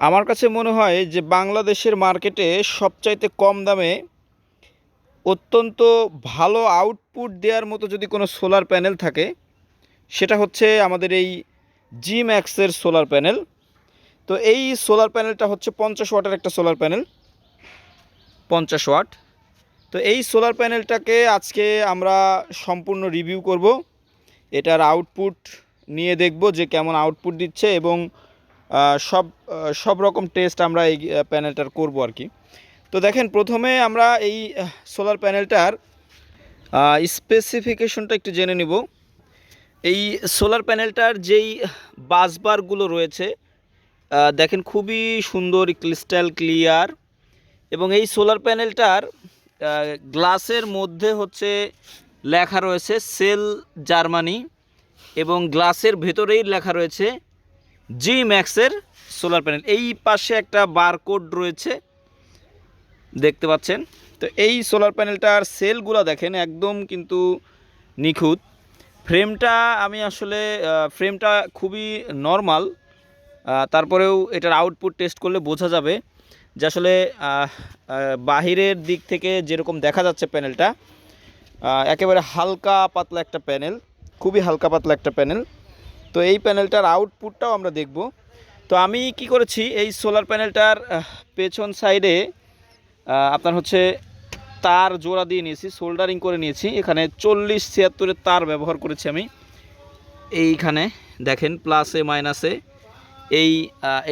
আমার কাছে মনে হয় যে বাংলাদেশের মার্কেটে সবচাইতে কম দামে অত্যন্ত ভালো আউটপুট দেওয়ার মতো যদি কোনো সোলার প্যানেল থাকে, সেটা হচ্ছে আমাদের এই জি ম্যাক্সের সোলার প্যানেল তো এই সোলার প্যানেলটা হচ্ছে পঞ্চাশ ওয়াটের একটা সোলার প্যানেল পঞ্চাশ ওয়াট। তো এই সোলার প্যানেলটাকে আজকে আমরা সম্পূর্ণ রিভিউ করব। এটার আউটপুট নিয়ে দেখব যে কেমন আউটপুট দিচ্ছে এবং সব সব রকম টেস্ট আমরা এই প্যানেলটার করব আর কি। তো দেখেন, প্রথমে আমরা এই সোলার প্যানেলটার স্পেসিফিকেশনটা একটু জেনে নিব। এই সোলার প্যানেলটার যেই বাসবারগুলো রয়েছে দেখেন খুবই সুন্দর ক্রিস্টাল ক্লিয়ার এবং এই সোলার প্যানেলটার গ্লাসের মধ্যে হচ্ছে লেখা রয়েছে সেল জার্মানি এবং গ্লাসের ভেতরেই লেখা রয়েছে জি ম্যাক্সের সোলার প্যানেল এই পাশে একটা বারকোড রয়েছে, দেখতে পাচ্ছেন। তো এই সোলার প্যানেলটার সেলগুলো দেখেন, একদম কিন্তু নিখুঁত। ফ্রেমটা আমি আসলে ফ্রেমটা খুবই নর্মাল তারপরেও এটার আউটপুট টেস্ট করলে বোঝা যাবে যে আসলে বাহিরের দিক থেকে যেরকম দেখা যাচ্ছে প্যানেলটা একেবারে হালকা পাতলা একটা প্যানেল খুবই হালকা পাতলা একটা প্যানেল তো এই প্যানেলটার আউটপুটটাও আমরা দেখব। তো আমি কি করেছি, এই সোলার প্যানেলটার পেছন সাইডে আপনার হচ্ছে তার জোড়া দিয়ে নিয়েছি সোল্ডারিং করে নিয়েছি। এখানে চল্লিশ ছিয়াত্তরের তার ব্যবহার করেছি আমি। এইখানে দেখেন প্লাসে মাইনাসে এই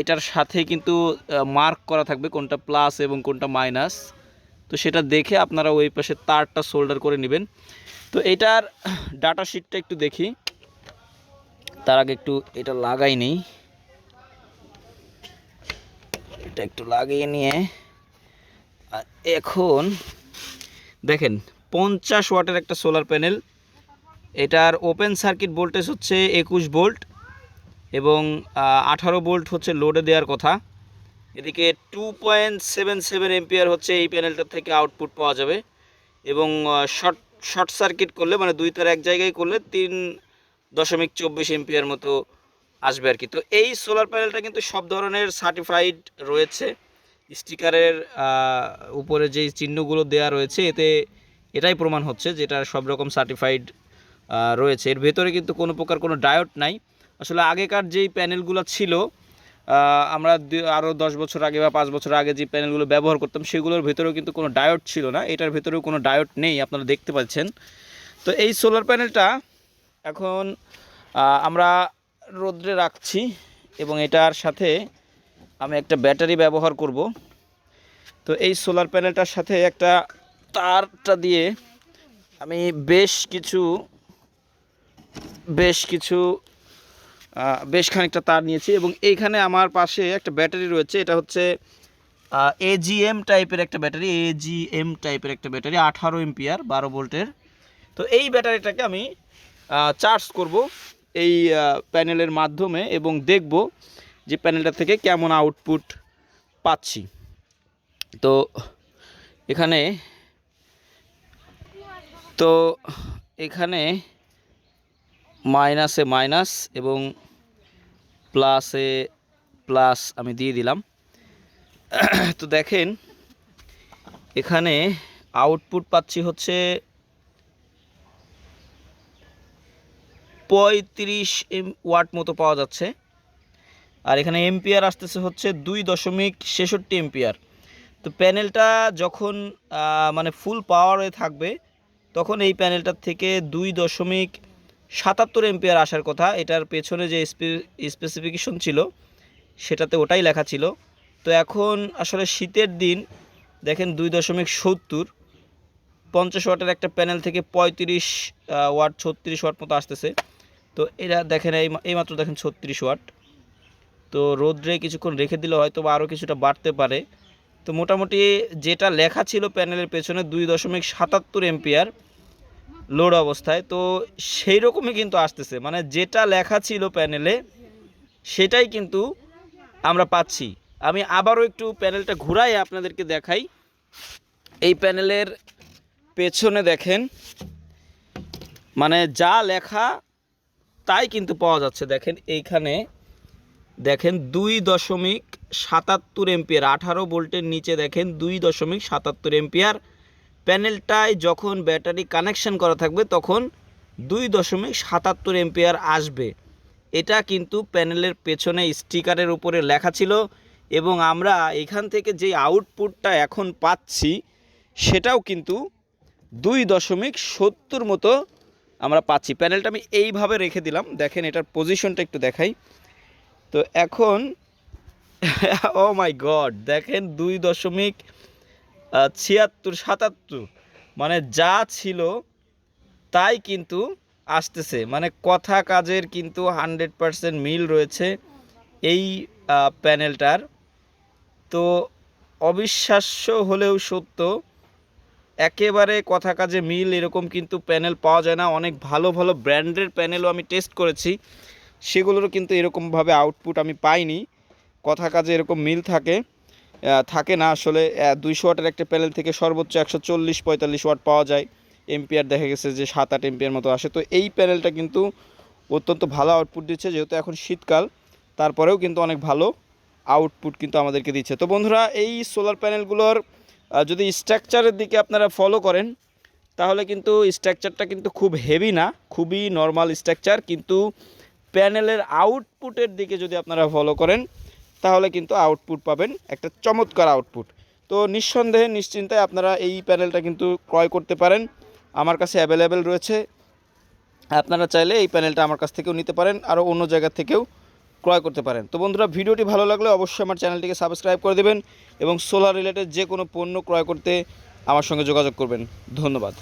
এটার সাথে কিন্তু মার্ক করা থাকবে কোনটা প্লাস এবং কোনটা মাইনাস তো সেটা দেখে আপনারা ওই পাশে তারটা সোল্ডার করে নেবেন। তো এটার ডাটা শিটটা একটু দেখি। তার আগে একটু এটা লাগাই নেই। এটা একটু লাগিয়ে নিয়ে, আর এখন দেখেন, পঞ্চাশ ওয়াটের একটা সোলার প্যানেল এটার ওপেন সার্কিট ভোল্টেজ হচ্ছে একুশ ভোল্ট এবং আঠারো ভোল্ট হচ্ছে লোডে দেওয়ার কথা। এদিকে two point seven seven ampere হচ্ছে এই প্যানেলটার থেকে আউটপুট পাওয়া যাবে এবং শর্ট শর্ট সার্কিট করলে মানে দুই তার এক জায়গায় করলে তিন দশমিক চব্বিশ এমপিআর মতো আসবে আর কি। তো এই সোলার প্যানেলটা কিন্তু সব ধরনের সার্টিফাইড রয়েছে। স্টিকারের উপরে যেই চিহ্নগুলো দেওয়া রয়েছে, এতে এটাই প্রমাণ হচ্ছে যে এটা সব রকম সার্টিফাইড রয়েছে। এর ভেতরে কিন্তু কোনো প্রকার কোনো ডায়োড নাই। আসলে আগেকার যেই প্যানেলগুলো ছিল আমরা আরও দশ বছর আগে বা পাঁচ বছর আগে যে প্যানেলগুলো ব্যবহার করতাম, সেগুলোর ভেতরেও কিন্তু কোনো ডায়োড ছিল না। এটার ভেতরেও কোনো ডায়োড নেই, আপনারা দেখতে পাচ্ছেন। তো এই সোলার প্যানেলটা এখন আমরা রোদ্রে রাখছি এবং এটার সাথে আমি একটা ব্যাটারি ব্যবহার করব। তো এই সোলার প্যানেলটার সাথে একটা তারটা দিয়ে আমি বেশ কিছু বেশ কিছু বেশ খানিকটা তার নিয়েছি এবং এইখানে আমার পাশে একটা ব্যাটারি রয়েছে। এটা হচ্ছে এজিএম টাইপের একটা ব্যাটারি এজিএম টাইপের একটা ব্যাটারি, আঠারো এমপিআর বারো ভোল্টের। তো এই ব্যাটারিটাকে আমি চার্জ করব এই প্যানেলের মাধ্যমে এবং দেখব যে প্যানেলটা থেকে কেমন আউটপুট পাচ্ছি। তো এখানে তো এখানে মাইনাসে মাইনাস এবং প্লাসে প্লাস আমি দিয়ে দিলাম। তো দেখেন, এখানে আউটপুট পাচ্ছি হচ্ছে পঁয়ত্রিশ এম ওয়াট মতো পাওয়া যাচ্ছে। আর এখানে এমপিআর আসতেছে হচ্ছে দুই দশমিক ছেষট্টি এমপিআর। তো প্যানেলটা যখন মানে ফুল পাওয়ারে থাকবে, তখন এই প্যানেলটার থেকে দুই দশমিক সাতাত্তর এমপিআর আসার কথা। এটার পেছনে যে স্পেসিফিকেশন ছিল, সেটাতে ওটাই লেখা ছিল। তো এখন আসলে শীতের দিন, দেখেন দুই দশমিক সত্তর, পঞ্চাশ ওয়াটের একটা প্যানেল থেকে পঁয়ত্রিশ ওয়াট, ছত্রিশ ওয়াট মতো আসতেছে। তো এরা দেখেন এই এইমাত্র দেখেন ছত্রিশ ওয়াট। তো রোদ্রে কিছুক্ষণ রেখে দিলে হয়তো বা আরও কিছুটা বাড়তে পারে। তো মোটামুটি যেটা লেখা ছিল প্যানেলের পেছনে দুই দশমিক সাতাত্তর এমপিআর লোড অবস্থায়। তো সেই রকমই কিন্তু আসতেছে। মানে যেটা লেখা ছিল প্যানেলে, সেটাই কিন্তু আমরা পাচ্ছি। আমি আবারও একটু প্যানেলটা ঘুরাই আপনাদেরকে দেখাই। এই প্যানেলের পেছনে দেখেন মানে যা লেখা তাই কিন্তু পাওয়া যাচ্ছে। দেখেন এইখানে, দেখেন দুই দশমিক সাতাত্তর এম্পিয়ার, আঠারো ভোল্টের নিচে দেখেন দুই দশমিক সাতাত্তর এম্পিয়ার। প্যানেলটায় যখন ব্যাটারি কানেকশন করা থাকবে, তখন দুই দশমিক সাতাত্তর এম্পিয়ার আসবে। এটা কিন্তু প্যানেলের পেছনে স্টিকারের উপরে লেখা ছিল এবং আমরা এখান থেকে যে আউটপুটটা এখন পাচ্ছি, সেটাও কিন্তু দুই দশমিক সত্তর মতো আমরা পাচ্ছি। প্যানেলটা আমি এইভাবে রেখে দিলাম। দেখেন এটার পজিশনটা একটু দেখাই। তো এখন ও মাই গড দেখেন দুই দশমিক ছিয়াত্তর, সাতাত্তর। মানে যা ছিল তাই কিন্তু আসতেছে। মানে কথা কাজের কিন্তু হান্ড্রেড পারসেন্ট মিল রয়েছে এই প্যানেলটার। তো অবিশ্বাস্য হলেও সত্য একেবারে কথা কাজে মিল এরকম কিন্তু প্যানেল পাওয়া যায় না। অনেক ভালো ভালো ব্র্যান্ডের প্যানেলও আমি টেস্ট করেছি। সেগুলোরও কিন্তু এরকমভাবে আউটপুট আমি পাইনি। কথা কাজে এরকম মিল থাকে। থাকে না আসলে। দুইশো ওয়াটের একটা প্যানেল থেকে সর্বোচ্চ একশো চল্লিশ, পঁয়তাল্লিশ ওয়াট পাওয়া যায়। এম্পিয়ার দেখা গেছে যে সাত আট এম্পিয়ার মতো আসে। তো এই প্যানেলটা কিন্তু অত্যন্ত ভালো আউটপুট দিচ্ছে, যেহেতু এখন শীতকাল। তারপরেও কিন্তু অনেক ভালো আউটপুট কিন্তু আমাদেরকে দিচ্ছে। তো বন্ধুরা, এই সোলার প্যানেলগুলোর যদি স্ট্রাকচারের দিকে আপনারা ফলো করেন, তাহলে কিন্তু স্ট্রাকচারটা কিন্তু খুব হেভি না, খুবই নর্মাল স্ট্রাকচার কিন্তু প্যানেলের আউটপুটের দিকে যদি আপনারা ফলো করেন, তাহলে কিন্তু আউটপুট পাবেন, একটা চমৎকার আউটপুট তো নিঃসন্দেহে নিশ্চিন্তায় আপনারা এই প্যানেলটা কিন্তু ক্রয় করতে পারেন, আমার কাছে অ্যাভেলেবেল রয়েছে। আপনারা চাইলে এই প্যানেলটা আমার কাছ থেকেও নিতে পারেন, আরও অন্য জায়গা থেকেও। ক্রয় করতে পারেন। তো বন্ধুরা, ভিডিওটি ভালো লাগলে অবশ্যই আমার চ্যানেলটিকে সাবস্ক্রাইব করে দেবেন এবং সোলার রিলেটেড যে কোনো পণ্য ক্রয় করতে আমার সঙ্গে যোগাযোগ করবেন। ধন্যবাদ।